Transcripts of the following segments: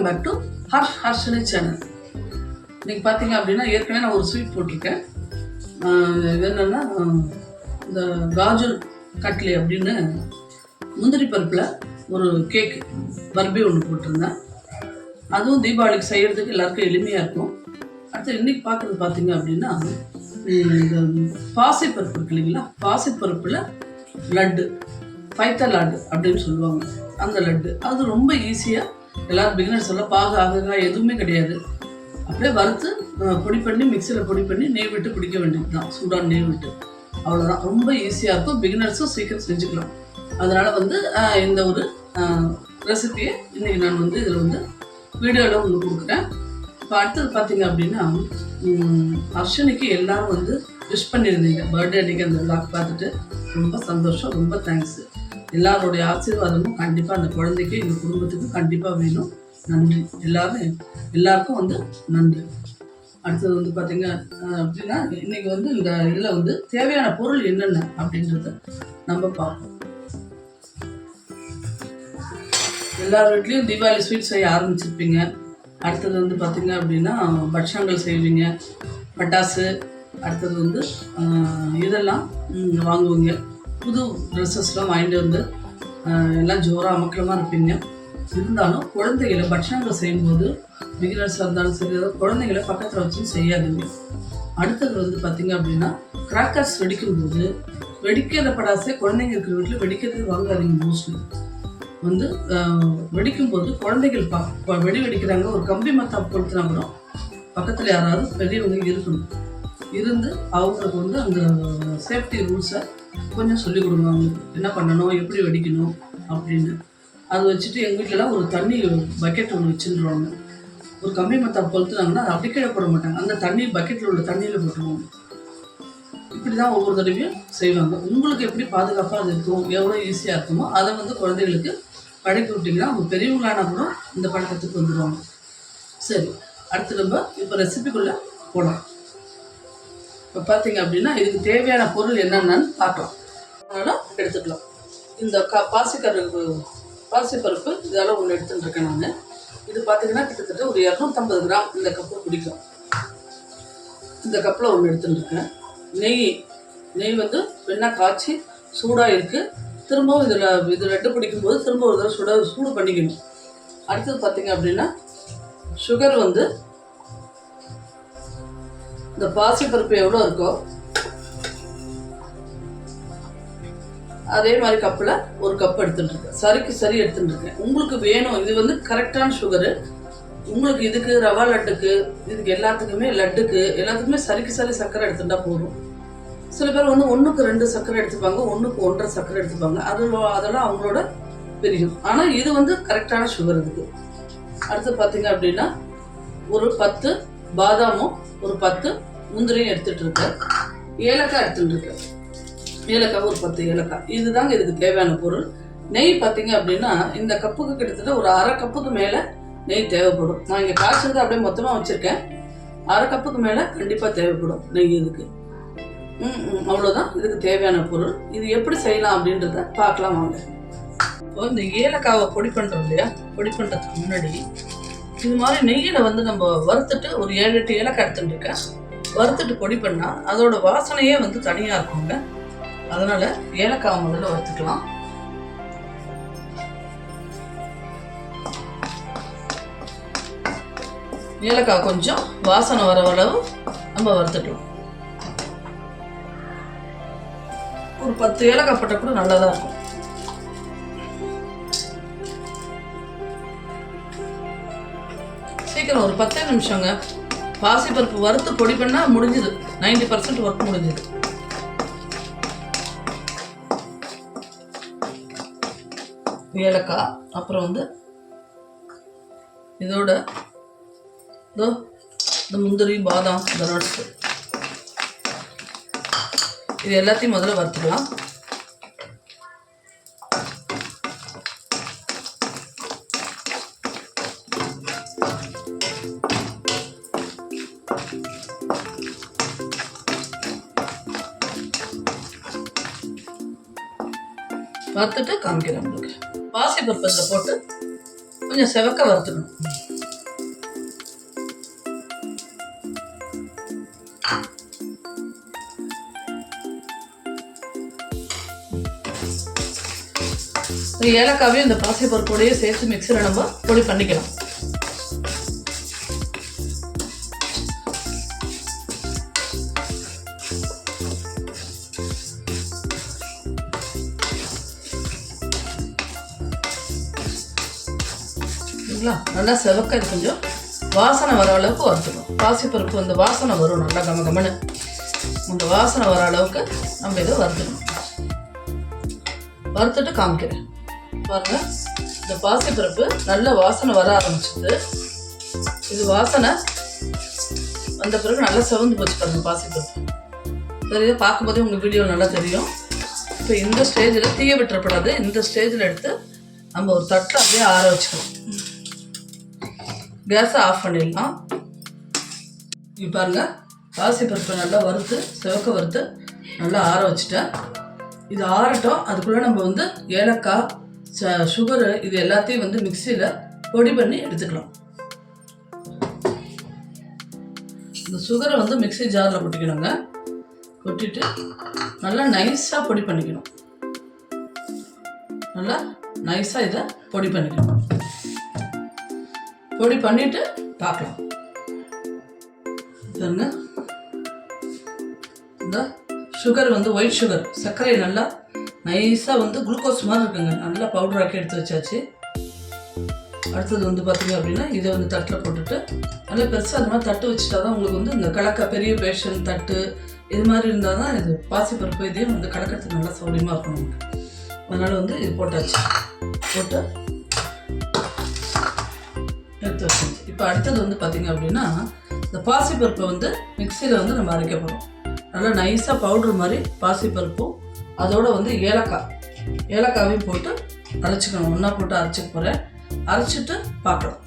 Welcome back to Harsh Harshini channel இன்னைக்கு பார்த்தீங்க அப்படின்னா ஏற்கனவே நான் ஒரு ஸ்வீட் போட்டிருக்கேன். என்னென்னா இந்த காஜர் கட்லி அப்படின்னு முந்திரி பருப்பில் ஒரு கேக் பர்பி ஒன்று போட்டிருந்தேன். அதுவும் தீபாவளிக்கு செய்கிறதுக்கு எல்லாருக்கும் எளிமையாக இருக்கும். அடுத்து இன்னைக்கு பார்க்குறது பார்த்தீங்க அப்படின்னா இந்த பாசிப்பருப்பு இருக்கு இல்லைங்களா? பாசிப்பருப்பில் லட்டு பைத்த லட்டு அப்படின்னு சொல்லுவாங்க. அந்த லட்டு. அது ரொம்ப ஈஸியாக எல்லாரும் பிகினர்ஸ் எல்லாம் பாக ஆகுகா எதுவுமே கிடையாது. அப்படியே வறுத்து பொடி பண்ணி மிக்சியில் பொடி பண்ணி நெய் விட்டு பிடிக்க வேண்டியது தான் சூடான நெய் விட்டு. அவ்வளோதான் ரொம்ப ஈஸியாக இருக்கும். பிகினர்ஸும் சீக்கிரம் செஞ்சுக்கலாம். அதனால் வந்து இந்த ஒரு ரெசிபியை இன்றைக்கி நான் வந்து இதில் வந்து வீடியோவில் ஒன்று கொடுக்குறேன். இப்போ அடுத்தது பார்த்தீங்க அப்படின்னா அர்ஷனுக்கு எல்லாரும் வந்து விஷ் பண்ணியிருந்தீங்க. பர்த்டே அன்னைக்கு அந்த விளாக் பார்த்துட்டு ரொம்ப சந்தோஷம். ரொம்ப தேங்க்ஸ் எல்லாருடைய ஆசீர்வாதமும் கண்டிப்பாக அந்த குழந்தைக்கு எங்கள் குடும்பத்துக்கு கண்டிப்பாக வேணும். நன்றி. எல்லாரும் எல்லாருக்கும் வந்து நன்றி. அடுத்தது வந்து பார்த்தீங்க அப்படின்னா இன்னைக்கு வந்து இந்த இதில் வந்து தேவையான பொருள் என்னென்ன அப்படின்றத நம்ம பார்ப்போம். எல்லார் வீட்லேயும் தீபாவளி ஸ்வீட் செய்ய ஆரம்பிச்சிருப்பீங்க. அடுத்தது வந்து பார்த்தீங்க அப்படின்னா பட்சங்கள் செய்வீங்க. பட்டாசு அடுத்தது வந்து இதெல்லாம் வாங்குவீங்க. புது ட்ரெஸ்ஸஸ்லாம் வாங்கிட்டு வந்து எல்லாம் ஜோராக அமக்கலமாக இருப்பீங்க. இருந்தாலும் குழந்தைகளை பட்சங்கள் செய்யும்போது பிகினர்ஸாக இருந்தாலும் சரி குழந்தைங்களை பக்கத்தில் வச்சு செய்யாதீங்க. அடுத்தது வந்து பார்த்தீங்க அப்படின்னா கிராக்கர்ஸ் வெடிக்கும்போது வெடிக்கிற படாசே குழந்தைங்க இருக்கிற வீட்டில் வெடிக்கிறது வாங்காதீங்க மோஸ்ட்லி வந்து வெடிக்கும்போது குழந்தைகள் பா ப- வெடி வெடிக்கிறாங்க ஒரு கம்பி மத்தா கொளுத்துனா கூட பக்கத்தில் யாராவது பெரியவங்க இருக்கணும். இருந்து அவங்களுக்கு வந்து அந்த சேஃப்டி ரூல்ஸை கொஞ்சம் சொல்லிக் கொடுங்க. அவங்களுக்கு என்ன பண்ணணும் எப்படி வெடிக்கணும் அப்படின்னு. அது வச்சுட்டு எங்கள் வீட்டிலலாம் ஒரு தண்ணி பக்கெட் ஒன்று வச்சுருவாங்க ஒரு கம்பி மத்தா கொளுத்துனாங்கன்னா அதை அப்படி கீழே போட மாட்டாங்க. அந்த தண்ணி பக்கெட்டில் உள்ள தண்ணியில் போட்டுருவாங்க. இப்படி தான் ஒவ்வொரு தடவையும் செய்வாங்க. உங்களுக்கு எப்படி பாதுகாப்பாக அது இருக்கும் எவ்வளோ ஈஸியாக இருக்குமோ அதை வந்து குழந்தைகளுக்கு பழக்கி விட்டிங்கன்னா அவங்க பெரியவங்களானா கூட இந்த பழக்கத்துக்கு வந்துடுவாங்க சரி அடுத்து நம்ம இப்போ ரெசிபிக்குள்ளே போகலாம் இப்போ பார்த்தீங்க அப்படின்னா இதுக்கு தேவையான பொருள் என்னென்னு பார்க்கலாம். அதனால் எடுத்துக்கலாம். இந்த க பாசிக்கரு பாசிப்பருப்பு இதெல்லாம் ஒன்று எடுத்துட்டுருக்கேன் நான். இது பார்த்தீங்கன்னா கிட்டத்தட்ட ஒரு இரநூத்தம்பது கிராம் இந்த கப்பு பிடிக்கும் இந்த கப்பில் ஒன்று எடுத்துட்டுருக்கேன் நெய் நெய் வந்து வெண்ணெய் காய்ச்சி சூடாக இருக்குது திரும்பவும் இதில் இது ரெட்டு பிடிக்கும்போது திரும்ப ஒரு தடவை சுட சூடு பண்ணிக்கணும். அடுத்தது பார்த்தீங்க அப்படின்னா சுகர் வந்து இந்த பாசிப்பருப்பு எவ்வளோ இருக்கோ? அதே மாதிரி கப்பில் ஒரு கப் எடுத்துட்டு இருக்கேன் சரிக்கு சரி எடுத்துட்டு இருக்கேன் உங்களுக்கு வேணும். இது வந்து கரெக்டான சுகரு உங்களுக்கு இதுக்கு ரவா லட்டுக்கு இதுக்கு எல்லாத்துக்குமே லட்டுக்கு எல்லாத்துக்குமே சரிக்கு சரி சர்க்கரை எடுத்துட்டா போதும். சில பேர் வந்து ஒன்றுக்கு ரெண்டு சர்க்கரை எடுத்துப்பாங்க ஒன்றுக்கு ஒன்றரை சர்க்கரை எடுத்துப்பாங்க. அது அதெல்லாம் அவங்களோட பிரியும். ஆனால் இது வந்து கரெக்டான சுகர் இதுக்கு. அடுத்து பார்த்தீங்க அப்படின்னா ஒரு பத்து பாதாமும் ஒரு பத்து முந்திரியும் எடுத்துட்டு இருக்கேன் ஏலக்காய் எடுத்துட்டு இருக்கேன் ஏலக்காய் ஒரு பத்து ஏலக்காய். இதுதாங்க இதுக்கு தேவையான பொருள். நெய் பார்த்தீங்க அப்படின்னா இந்த கப்புக்கு கிட்டத்தட்ட ஒரு அரை கப்புக்கு மேலே நெய் தேவைப்படும். நான் இங்கே காய்ச்சது அப்படியே மொத்தமாக வச்சுருக்கேன். அரை கப்புக்கு மேலே கண்டிப்பாக தேவைப்படும் நெய் இதுக்கு. ம் ம், அவ்வளோதான் இதுக்கு தேவையான பொருள். இது எப்படி செய்யலாம் அப்படின்றத பார்க்கலாம் வாங்க. இப்போ இந்த ஏலக்காவை பொடி பண்ணுறோம் இல்லையா? பொடி பண்ணுறதுக்கு முன்னாடி இது மாதிரி நெய்யில் வந்து நம்ம வறுத்துட்டு ஒரு ஏழு எட்டு ஏலக்காய் எடுத்துட்டு இருக்கேன் வறுத்துட்டு பொடி பண்ணால் அதோட வாசனையே வந்து தனியாக இருக்குங்க. அதனால ஏலக்காய் முதல்ல வறுத்துக்கலாம். ஏலக்காய் கொஞ்சம் வாசனை வர அளவு நம்ம வறுத்துட்டோம் ஒரு பத்து ஏலக்காய் போட்டால் கூட நல்லதாக இருக்கும். சீக்கிரம் ஒரு பத்தே நிமிஷங்க. பாசிப்பருப்பு வறுத்து பொடி பண்ணால் முடிஞ்சுது. 90% பர்சன்ட் ஒர்க் முடிஞ்சுது. ஏலக்காய் அப்புறம் வந்து இதோட இதோ இந்த முந்திரி பாதாம் இந்த நட்ஸு இது எல்லாத்தையும் முதல்ல வறுத்துக்கலாம். வறுத்துட்டு காமிக்கிறேன் உங்களுக்கு. பாசி பருப்பு போட்டு கொஞ்சம் செவக்க வறுத்துக்கணும். ஏலக்காவையும் இந்த பாசி பருப்போடையே சேர்த்து மிக்சரை நம்ம பொடி பண்ணிக்கலாம். சரிங்களா நல்லா செவக்க இது கொஞ்சம் வாசனை வர அளவுக்கு வறுத்துக்கணும். பாசிப்பருப்பு அந்த வாசனை வரும். நல்லா கம கமனு அந்த வாசனை வர அளவுக்கு நம்ம இதை வறுத்துக்கணும். வறுத்துட்டு காமிக்கிறேன். பாருங்க இந்த பாசிப்பருப்பு நல்ல வாசனை வர ஆரம்பிச்சது. இது வாசனை வந்த பிறகு நல்லா செவந்து போச்சு பாருங்க பாசிப்பருப்பு. இதை பார்க்கும்போதே உங்கள் வீடியோ நல்லா தெரியும். இப்போ இந்த ஸ்டேஜில் தீய விட்டுறப்படாது இந்த ஸ்டேஜில் எடுத்து நம்ம ஒரு தட்டில் அப்படியே ஆற வச்சுக்கணும். கேஸை ஆஃப் பண்ணிடலாம். இப்போ பாசி பருப்பை நல்லா வறுத்து சிவக்க வறுத்து நல்லா ஆற வச்சுட்டேன். இது ஆறட்டும். அதுக்குள்ளே நம்ம வந்து ஏலக்காய் ச சுகரு இது எல்லாத்தையும் வந்து மிக்சியில் பொடி பண்ணி எடுத்துக்கலாம். இந்த சுகரை வந்து மிக்ஸி ஜாரில் கொட்டிக்கணுங்க. கொட்டிட்டு நல்லா நைஸாக பொடி பண்ணிக்கணும். நல்லா நைஸாக இதை பொடி பண்ணிக்கணும். இப்படி பண்ணிட்டு பார்க்கலாம். பாருங்க. இந்த சுகர் வந்து ஒயிட் சுகர் சர்க்கரை நல்லா நைஸாக வந்து குளுக்கோஸ் மாதிரி இருக்குங்க. நல்லா பவுடர் ஆக்கி எடுத்து வச்சாச்சு. அடுத்தது வந்து பார்த்தீங்க அப்படின்னா இதை வந்து தட்டில் போட்டுட்டு நல்லா பெருசாக அந்த மாதிரி தட்டு வச்சுட்டா தான் உங்களுக்கு வந்து இந்த கலக்க பெரிய பேஷன் தட்டு இது மாதிரி இருந்தால் தான் இது பாசிப்பருப்பு இதையும் வந்து கலக்கிறதுக்கு நல்லா சௌரியமாக இருக்கும். நமக்கு அதனால் வந்து இது போட்டாச்சு. போட்டு எடுத்து வச்சாச்சு இப்போ அடுத்தது வந்து பார்த்திங்க அப்படின்னா இந்த பாசிப்பருப்பை வந்து மிக்சியில் வந்து நம்ம அரைக்க போகிறோம் நல்லா நைஸாக பவுட்ரு மாதிரி பாசிப்பருப்பும் அதோடு வந்து ஏலக்காய். ஏலக்காவையும் போட்டு அரைச்சிக்கணும். ஒன்றா போட்டு அரைச்சிக்க போகிறேன் அரைச்சிட்டு பார்க்கலாம்.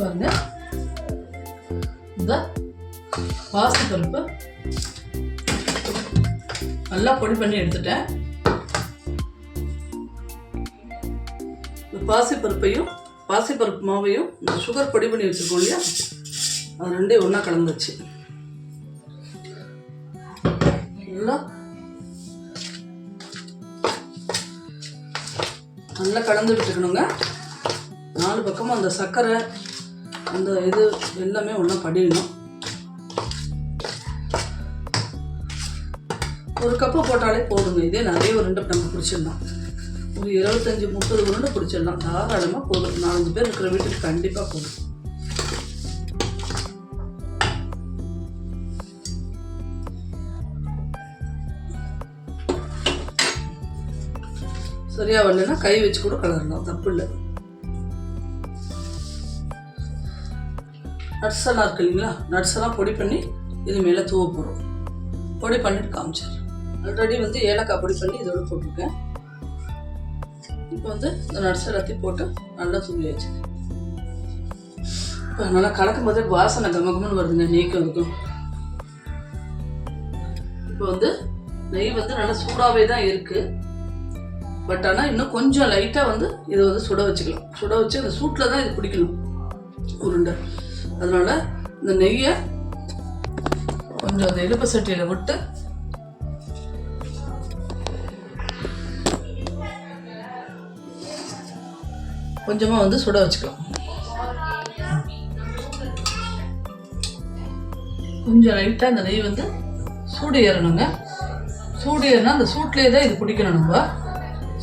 பாருங்க. இந்த பாசிப்பருப்பு நல்லா பொடி பண்ணி எடுத்துட்டேன். பாசிப்பருப்பையும் பாசிப்பருப்பு மாவையும் இந்த சுகர் பொடி பண்ணி வச்சுருக்கோம் இல்லையா? அது ரெண்டையும் ஒன்றா கலந்துச்சு. நல்லா நல்லா கலந்து விட்டுக்கணுங்க. நாலு பக்கமும் அந்த சர்க்கரை அந்த இது எல்லாமே ஒன்றா படியணும். ஒரு கப்பு போட்டாலே போதுங்க. இதே நிறைய ஒரு ரெண்டு நம்ம பிடிச்சிருந்தோம் ஒரு இருபத்தஞ்சி முப்பது உருண்டை பிடிச்சிடலாம். தாராளமாக போதும். நாலஞ்சு பேர் இருக்கிற வீட்டுக்கு கண்டிப்பாக போதும். சரியா வரலன்னா கை வச்சு கூட கலரலாம். தப்பு இல்லை. நட்ஸ் எல்லாம் இருக்கு இல்லைங்களா? நட்ஸ் எல்லாம் பொடி பண்ணி இது மேலே தூவ போகிறோம் பொடி பண்ணிட்டு காமிச்சார் ஆல்ரெடி வந்து ஏலக்காய் பொடி பண்ணி இதோட போட்டிருக்கேன். இப்போ வந்து இந்த நட்ஸ் எல்லாத்தையும் போட்டு நல்லா தூவியாச்சு இப்போ நல்லா கலக்கும் போதே வாசனை கமகமன்னு வருதுங்க நெய்க்கும் இருக்கும் இப்போ வந்து நெய் வந்து நல்லா சூடாகவே தான் இருக்குது பட் ஆனால் இன்னும் கொஞ்சம் லைட்டாக வந்து இதை வந்து சுட வச்சுக்கலாம். சுட வச்சு அந்த சூட்டில் தான் இது பிடிக்கணும் உருண்டை. அதனால இந்த நெய்யை கொஞ்சம் அந்த எலுப்பு சட்டியில் விட்டு கொஞ்சமாக வந்து சுட வச்சுக்கலாம். கொஞ்சம் லைட்டாக அந்த நெய் வந்து சூடு ஏறணுங்க. சூடு ஏறினா அந்த சூட்லேயே தான் இது பிடிக்கணும் நம்ம.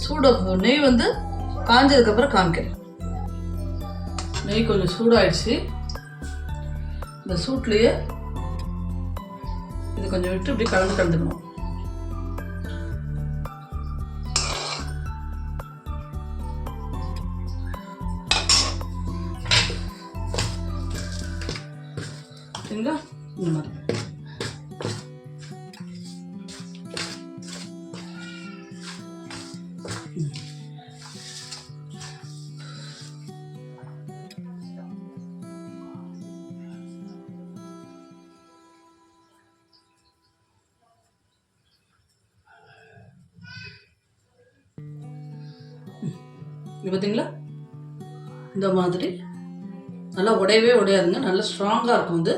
சூட நெய் வந்து காஞ்சதுக்கப்புறம் காமிக்கிறேன். நெய் கொஞ்சம் சூடாயிடுச்சு. இந்த சூட்லேயே இது கொஞ்சம் விட்டு இப்படி கலந்து கலந்துக்கணும். சரிங்களா இந்த மாதிரி இது பார்த்தீங்களா இந்த மாதிரி நல்லா உடையவே உடையாதுங்க. நல்லா ஸ்ட்ராங்காக இருக்கும் இது.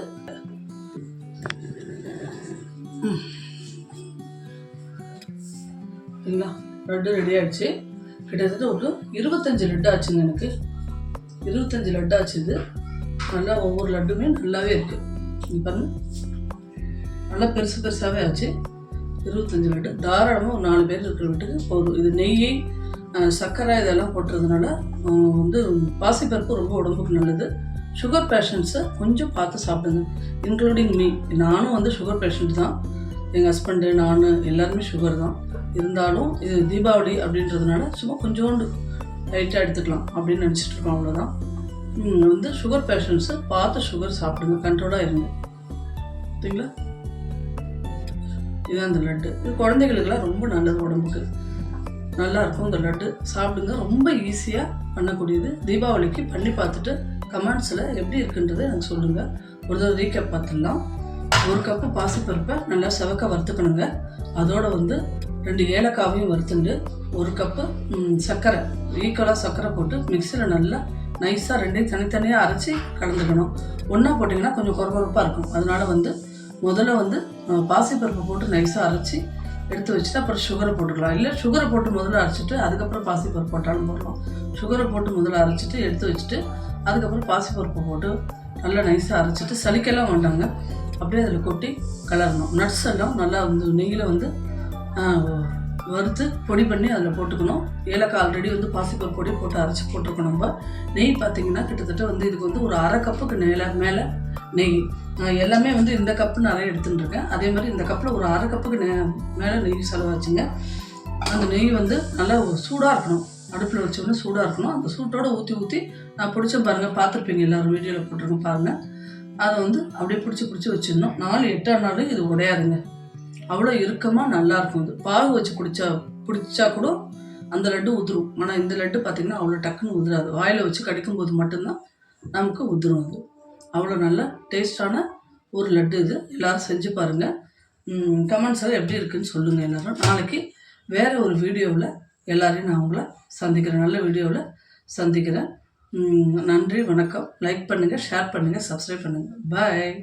லட்டு ரெடி ஆயிடுச்சு. கிட்டத்தட்ட ஒரு இருபத்தஞ்சு லட்டு ஆச்சுங்க எனக்கு. இருபத்தஞ்சு லட்டு ஆச்சு இது. நல்லா ஒவ்வொரு லட்டுமே நல்லாவே இருக்குது இது பாருங்க. நல்லா பெருசு பெருசாகவே ஆச்சு. இருபத்தஞ்சு லட்டு. தாராளமாக ஒரு நாலு பேர் இருக்கிற வீட்டுக்கு போதும். இது நெய் சர்க்கரை இதெல்லாம் போட்டுறதுனால வந்து பாசிப்பருப்பு ரொம்ப உடம்புக்கு நல்லது. சுகர் பேஷண்ட்ஸை கொஞ்சம் பார்த்து சாப்பிடுங்க. இன்க்ளூடிங் மீ நானும் வந்து சுகர் பேஷண்ட் தான். எங்கள் ஹஸ்பண்டு நான் எல்லாருமே சுகர் தான். இருந்தாலும் இது தீபாவளி அப்படின்றதுனால சும்மா கொஞ்சோண்டு லைட்டாக எடுத்துக்கலாம் அப்படின்னு நினச்சிட்டு இருக்கோம் அவ்வளோதான் வந்து சுகர் பேஷண்ட்ஸு பார்த்து சுகர் சாப்பிடுங்க கண்ட்ரோலாக இருங்க. ஓகேங்களா இதுதான் இந்த லட்டு இது குழந்தைகளுக்கெல்லாம் ரொம்ப நல்லது உடம்புக்கு. நல்லா இருக்கும் இந்த லட்டு சாப்பிடுங்க ரொம்ப ஈஸியாக பண்ணக்கூடியது. தீபாவளிக்கு பண்ணி பார்த்துட்டு கமெண்ட்ஸில் எப்படி இருக்குன்றதை எனக்கு சொல்லுங்கள் ஒரு தடவை ரீகேப் பார்த்துடலாம். ஒரு கப்பு பாசிப்பருப்பை நல்லா செவக்க வறுத்துக்கணுங்க. அதோடு வந்து ரெண்டு ஏலக்காவையும் வறுத்துண்டு ஒரு கப்பு சர்க்கரை ஈக்குவலாக சர்க்கரை போட்டு மிக்சியில் நல்லா நைஸாக ரெண்டையும் தனித்தனியாக அரைச்சி கலந்துக்கணும். ஒன்றா போட்டிங்கன்னா கொஞ்சம் குறகுறப்பாக இருக்கும். அதனால வந்து முதல்ல வந்து பாசிப்பருப்பு பாசிப்பருப்பை போட்டு நைஸாக அரைச்சி எடுத்து வச்சுட்டு அப்புறம் சுகரை போட்டுக்கலாம். இல்லை சுகரை போட்டு முதல்ல அரைச்சிட்டு அதுக்கப்புறம் பாசிப்பருப்பு போட்டாலும் போடலாம். சுகரை போட்டு முதல்ல அரைச்சிட்டு எடுத்து வச்சுட்டு அதுக்கப்புறம் பாசிப்பருப்பு போட்டு நல்லா நைஸாக அரைச்சிட்டு சலிக்கெல்லாம் வேண்டாங்க. அப்படியே அதில் கொட்டி கலரணும். நட்ஸ் எல்லாம் நல்லா வந்து நெய்யில் வந்து வறுத்து பொடி பண்ணி அதில் போட்டுக்கணும். ஏலக்காய் ஆல்ரெடி வந்து பாசிப்பருப்பு பொடி போட்டு அரைச்சி போட்டிருக்கோம் நம்ம. நெய் பார்த்தீங்கன்னா கிட்டத்தட்ட வந்து இதுக்கு வந்து ஒரு அரை கப்புக்கு மேலே மேலே நெய். நான் எல்லாமே வந்து இந்த கப்பு நிறைய எடுத்துகிட்டு இருக்கேன். அதே மாதிரி இந்த கப்பில் ஒரு அரை கப்புக்கு நெ மேலே நெய் செலவாச்சுங்க. அந்த நெய் வந்து நல்லா சூடாக இருக்கணும். அடுப்பில் வச்சோடனே சூடாக இருக்கணும். அந்த சூட்டோடு ஊற்றி ஊற்றி நான் பிடிச்ச பாருங்கள் பார்த்துருப்பீங்க எல்லாரும் வீடியோவில் போட்டிருக்கேன் பாருங்கள் அதை வந்து அப்படியே பிடிச்சி பிடிச்சி வச்சிடணும். நாலு எட்டாம் நாள் இது உடையாதுங்க. அவ்வளோ இறுக்கமாக நல்லா இருக்கும் பாகு வச்சு குடிச்சா பிடிச்சா கூட அந்த லட்டு உதிரும். ஆனால் இந்த லட்டு பார்த்திங்கன்னா அவ்வளோ டக்குன்னு உதிராது. வாயில் வச்சு கடிக்கும்போது மட்டும்தான் நமக்கு உதிரும் அது. அவ்வளோ நல்ல டேஸ்டான ஒரு லட்டு இது. எல்லோரும் செஞ்சு பாருங்கள் கமெண்ட்ஸில் எப்படி இருக்குன்னு சொல்லுங்கள் எல்லோரும். நாளைக்கு வேறு ஒரு வீடியோவில் எல்லாரையும் நான் உங்களை சந்திக்கிறேன். நல்ல வீடியோவில் சந்திக்கிறேன். நன்றி வணக்கம். லைக் பண்ணுங்கள் ஷேர் பண்ணுங்கள் சப்ஸ்கிரைப் பண்ணுங்கள் பாய்